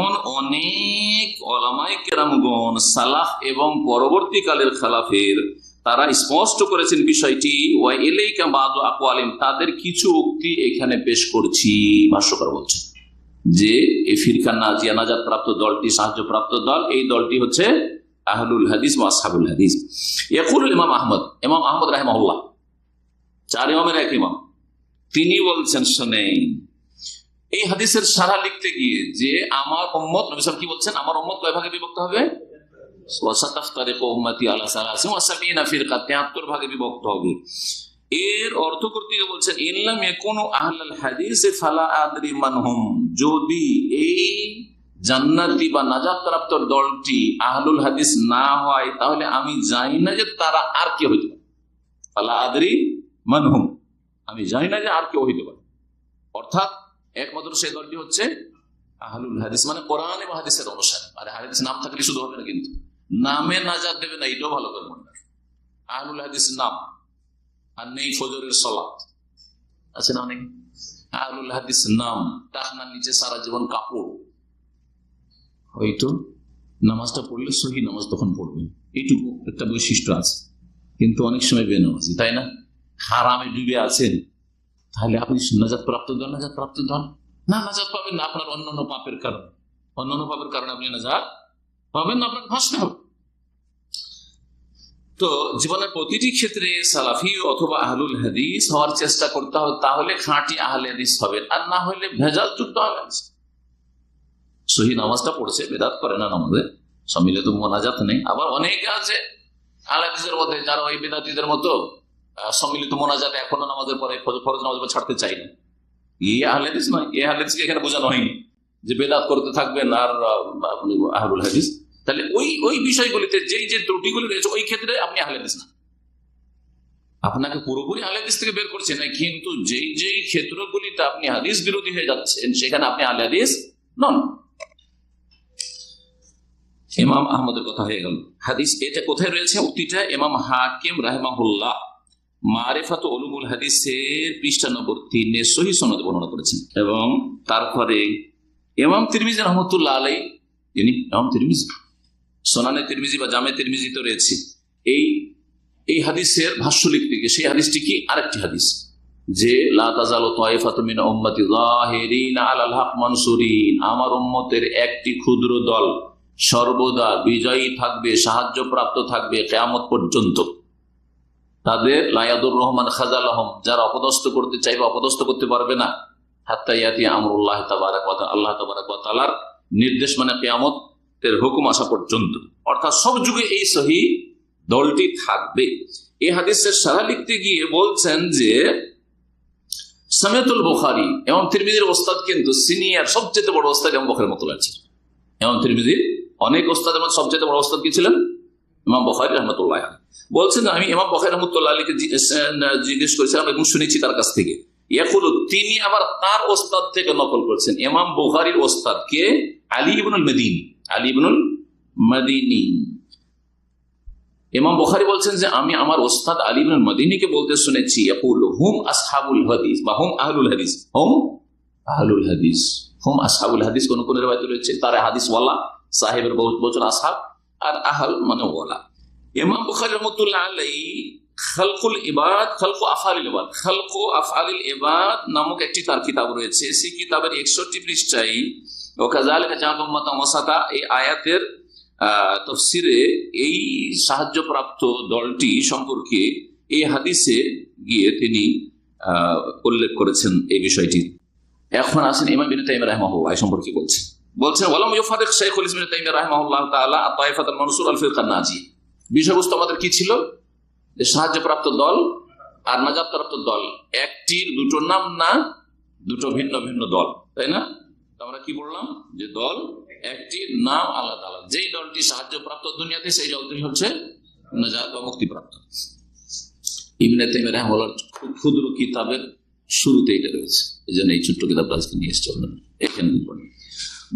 এখন অনেক ওলামাই কেরামগণ সালাফ এবং পরবর্তীকালের খালাফের, তারা স্পষ্ট করেছেন বিষয়টি, ওয়া এলেইকা বাদ আকওয়ালিম তাদের কিছু উক্তি এখানে পেশ করছি। ভাষ্যকর বলছেন যে এই ফিরকান নাজিয়া নাজাত প্রাপ্ত দলটি সাহায্য প্রাপ্ত দল, এই দলটি হচ্ছে আহলুল হাদিস বা আসহাবুল হাদিস। ইয়াকুল ইমাম আহমদ ইমাম আহমদ রাহমাহুল্লাহ, চার ইমামের এক ইমাম। তিনি বলছেন, শোনেন এই হাদিসের সারা লিখতে গিয়ে যে আমার উম্মত, নবী সাহেব কি বলছেন? আমার উম্মত কয় ভাগে বিভক্ত হবে? ওয়াসাতাফতারিকু উম্মতি আলা সালাসিন ওয়া সাবিনা ফিরকা 73 ভাগে বিভক্ত হবে। এর অর্থ বলছেন হাদিস যদি এই জান্নাতি বা প্রাপ্ত দলটি আহলুল হাদিস না হয়, তাহলে আমি জানি না যে তারা আর কে হইতে পারে। ফালা আদরি মানহুম আমি জানি না যে আর কেউ হইতে পারে। অর্থাৎ একমাত্র সেই দলটি হচ্ছে আহলুল হাদিস মানে কোরআন এবং হাদিসের অনুসারে। আর হাদিস নাম থাকলে শুধু হবে না কিন্তু। নামে নাজাত দেবে না, এটাও ভালো করে মনে আহলুল হাদিস নাম, আর নেই ফজরের সলাৎ আছে না অনেক আহলুল হাদিস নাম, টাকনার নিচে সারা জীবন কাপড়। হয়তো নামাজটা পড়লে সহি নামাজ তখন পড়বে এইটুকু একটা বৈশিষ্ট্য আছে। কিন্তু অনেক সময় বেনামাজি, তাই না? হারামে ডুবে আছেন। তাহলে আপনি নাজাত প্রাপ্ত দল নাজাত প্রাপ্ত দল না নাজাত পাবেন না, আপনার অন্যান্য পাপের কারণে। অন্যান্য পাপের কারণে আপনি নাজাত পাবেন না, আপনাকে ভাসতে হবে। তো জীবনের প্রতিটি ক্ষেত্রে সালাফি অথবা আহলুল হাদিস হওয়ার চেষ্টা করতে হবে, তাহলে খাঁটি আহলে হাদিস হবেন। আর না হলে ভেজাল যুক্ত হাদিস সহি নামাজটা পড়ছে, বেদাত করে না নামাজে। সম্মিলিত মোনাজাত নেই। আবার অনেকে আছে আহলে হাদিসের মধ্যে, যারা ওই বেদাতিদের মতো সম্মিলিত মোনাজাত এখনও নামাজের পরে ফরজ নামাজ ছাড়তে চাই না এই আহলে হাদিস নয় আহলে হাদিসকে এখানে বোঝানো হয়নি যে বেদাত করতে থাকবেন আর আহ, আপনি আহলুল হাদিস। তাহলে ওই ওই বিষয়গুলিতে যেই যে ত্রুটিগুলি রয়েছে ওই ক্ষেত্রে আপনি আহলে হাদিস না। আপনাকে পুরোপুরি আহলে হাদিস থেকে বের করছে না কিন্তু যেই যেই ক্ষেত্রগুলিতে আপনি হাদিস বিরোধী হয়ে যাচ্ছেন সেখানে আপনি আহলে নন। ইমাম আহমদের কথা হয়ে গেল। হাদিস এটা কোথায় রয়েছে? উক্তিটা ইমাম হাকিম রাহমাহুল্লাহ মারেফাত অলুমুল হাদিসের পৃষ্ঠা নম্বর তিনে সহি সনদে বর্ণনা করেছেন। এবং তারপরে এমাম তিরমিজি রহমতুল্লাহ আলাই, যিনি ইমাম তিরমিজি, সোনানে তিরমিজি বা জামে তিরমিজি তো রয়েছে, এই এই হাদিসের ভাষ্য লিখতে গিয়ে সেই হাদিসটি কি? আরেকটি হাদিস, যে আমার উম্মতের একটি ক্ষুদ্র দল সর্বদা বিজয়ী থাকবে সাহায্য প্রাপ্ত থাকবে কেয়ামত পর্যন্ত। তাদের লায়াদুর রহমান খাজাল আহম, যারা অপদস্থ করতে চাইবে, অপদস্থ করতে পারবে না। হাত্তাইয়াতি আমরুল্লাহ তাবারাক আল্লাহ তাআলার নির্দেশ মানে কেয়ামতের হুকুম আসা পর্যন্ত। অর্থাৎ সব যুগে এই সহি দলটি থাকবে। এই হাদিসের সারা লিখতে গিয়ে বলছেন যে সামেতুল বুখারি এবং তিরমিজির ওস্তাদ কিন্তু সিনিয়র, সবচেয়ে বড় ওস্তাদ এবং বখরের মতো লাগছে। এবং তিরমিজির অনেক ওস্তাদের মধ্যে সবচেয়ে বড় ওস্তাদ কি ছিলেন? ইমাম বখারি রহমতুল্লাহ বলছেন, আমি ইমাম বখারি রহমতুল্লাহ আলীকে জিজ্ঞেস করেছিলাম এবং শুনেছি তার কাছ থেকে। ইয়াকুল, তিনি আবার তার ওস্তাদ থেকে নকল করছেন? ইমাম বুখারীর ওস্তাদ কে? আলী ইবনুল মদিনী। আলী ইবনুল মদিনী। ইমাম বুখারী বলছেন যে, আমি আমার ওস্তাদ আলী ইবনুল মদিনীকে বলতে শুনেছি। ইয়াকুল, হুম আসহাবুল হাদিস বা হুম আহলুল হাদিস। হুম আহলুল হাদিস। হুম আসহাবুল হাদিস কোন কোন রেবায়ত রয়েছে। তার হাদিস ওয়ালা, সাহেবের বহুত বচন আসহাব। আর আহাল মানে ওয়ালা ইমাম বুখারী রহমতুল্লাহ আলাইহি খালকুল ইবাদ, খালকু আফআলিল ইবাদ, খালকু আফআলিল ইবাদ নামক একটি তার কিতাব রয়েছে। সেই কিতাবের 61 পৃষ্ঠায় ও কাযালিকা জাআল উম্মাতাম এই আয়াতের তফসিরে এই সাহায্যপ্রাপ্ত দলটি সম্পর্কে এই হাদিসে গিয়ে তিনি উল্লেখ করেছেন এই বিষয়টি। এখন আসেন ইমাম বিন তাইমিয়া রাহিমাহুল্লাহ সম্পর্কে বলছেন। বলছেন ওয়ালাম ইউফারিক শাইখুল ইসলাম ইবনে তাইমিয়া রাহিমাহুল্লাহ তাআলা নাজি। বিষয়বস্তু আমাদের কি ছিল? যে সাহায্যপ্রাপ্ত দল আর নাজাতপ্রাপ্ত দল। একটির দুটো নাম না, দুটো ভিন্ন ভিন্ন দল। তাই না? আমরা কি বললাম? যে দল একটি, নাম আলাদা আলাদা। যেই দলটি সাহায্যপ্রাপ্ত দুনিয়াতে, সেই দলটি হচ্ছে নাজাত বা মুক্তিপ্রাপ্ত। ইবনে তাইমিয়া রাহিমাহুল্লাহর খুব ক্ষুদ্র কিতাবের শুরুতে এটা রয়েছে। এই জন্য এই ছোট্ট কিতাবটা আজকে নিয়ে এসেছে এখানে।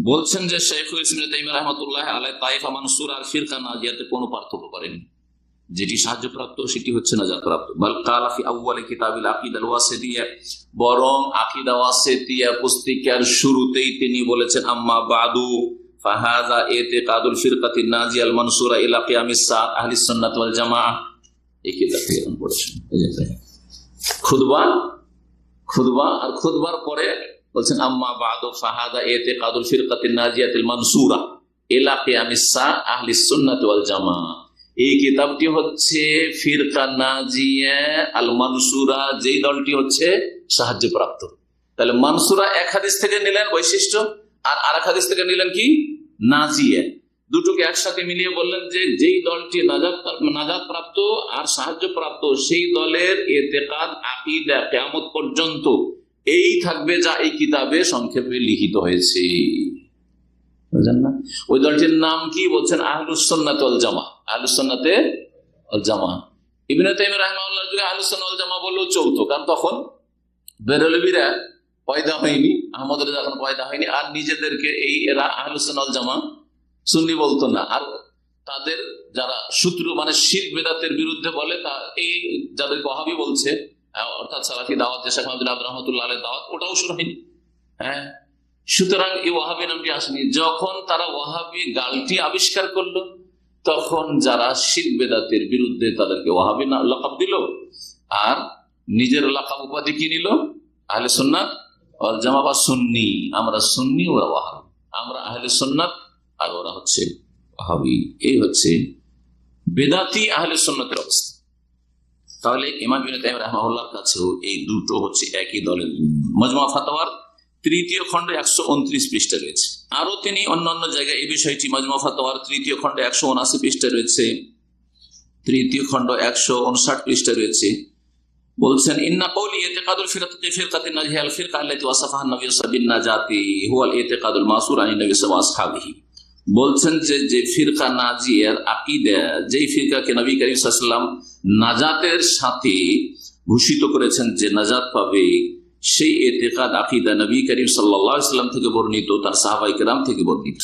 বলছেন যে শেখুল ইসলাম তাইমিয়া রহমতুল্লাহ আলাই তাইফা মানসুর আর ফিরকা নাজিয়াতে কোনো পার্থক্য করেনি। যেটি সাহায্যপ্রাপ্ত, সেটি হচ্ছে নাজাত প্রাপ্ত আউ্বালে কিতাবিল আকিদাল ওয়াসিদিয়া বরং আকিদা ওয়াসিদিয়া পুস্তিকার শুরুতেই তিনি বলেছেন, আম্মা বাদু ফাহাদা ইতিকাদুল ফিরকাতিন নাজিয়াল মানসুরা ইলা কিয়ামিস সাআত আহলিস সুন্নাত ওয়াল এই কিতাব থেকে আমি পড়েছেন। এই যে দেখেন। খুতবা খুতবা আর খুদবার পরে বলছেন, আম্মা বাদু ফাহাদা ইতিকাদুল ফিরকাতিন নাজিয়াতিল মানসুরা ইলা কিয়ামিস সাআত আহলিস সুন্নাত ওয়াল জামাআহ এই কিতাবটি হচ্ছে ফিরকা নাজিয়া আল মানসুরা, যেই দলটি হচ্ছে সাহায্যপ্রাপ্ত। তাহলে মানসুরা এক হাদিস থেকে নিলেন বৈশিষ্ট্য, আর আর এক হাদিস থেকে নিলেন কি? নাজিয়া। দুটোকে একসাথে মিলিয়ে বললেন যে, যেই দলটি নাজাত প্রাপ্ত আর সাহায্য প্রাপ্ত সেই দলের এতেকাদ, আকিদা, কেয়ামত পর্যন্ত এই থাকবে যা এই কিতাবে সংক্ষেপে লিখিত হয়েছে। ওই দলটির নাম কি বলছেন? আহলুসন্নাত জামা। আহলুসন্নাতে জামা। ইবিন তাইম রহমাউল্লাহ যুগে আহলুসন্না অল জামা বললেও চলতো, কারণ তখন বেরলবিরা পয়দা হয়নি, আহমদের যখন পয়দা হয়নি, আর নিজেদেরকে এই এরা আহলুসন্না অল জামা সুন্নি বলতো না। আর তাদের যারা শত্রু মানে শিখ বেদাতের বিরুদ্ধে বলে, তা এই যাদের ওহাবি বলছে অর্থাৎ সালাফি দাওয়াত, যে শেখ মাহমুদুল্লাহ রহমতুল্লাহ দাওয়াত, ওটাও শুরু হয়নি। হ্যাঁ? সুতরাং এই ওয়াহাবি নামটি আসেনি। যখন তারা ওয়াহাবি গালটি আবিষ্কার করল, তখন যারা শিখ বেদাতের বিরুদ্ধে তাদেরকে ওয়াহাবি লকাব দিল, আর নিজের লকাব উপাধি কি নিল? আহলে সুন্নাত ওয়াল জামা বা সুন্নি। আমরা সুন্নি, ওরা ওয়াহাবি। আমরা আহলে সুন্নাত, আর ওরা হচ্ছে ওয়াহাবি। এই হচ্ছে বেদাতি আহলে সুন্নতের অবস্থা। তাহলে ইমাম বিন তাইম রহমাউল্লাহর কাছেও এই দুটো হচ্ছে একই দলের মজমা ফাতাওয়ার। তৃতীয় খণ্ডে একশো উনত্রিশ পৃষ্ঠা রয়েছে। আরও তিনি অন্যান্য জায়গায় এই বিষয়টি মজমা ফাতাওয়ার তৃতীয় খণ্ডে একশো উনআশি পৃষ্ঠা রয়েছে। তৃতীয় খণ্ড একশো উনষাট পৃষ্ঠা রয়েছে। বলছেন, ইন্না কওলি ইতিকাদুল ফিরকাতি ফিরকাতি নাজিয়া আল ফিরকা আল্লাতী ওয়াসাফাহা নবী সাবিন নাজাতি হুয়াল ইতিকাদুল মাসুর আনি নবী আলাইহি আসহাবিহি। বলছেন যে যে ফিরকা নাজিয়ার আকিদা, যেই ফিরকাকে নবী করিম সাল্লাম নাজাতের সাথে ভূষিত করেছেন যে নাজাত পাবে, সেই এতেকাদ আকিদা নবী করিম সাল্লাম থেকে বর্ণিত, তার সাহাবাই কেরাম থেকে বর্ণিত।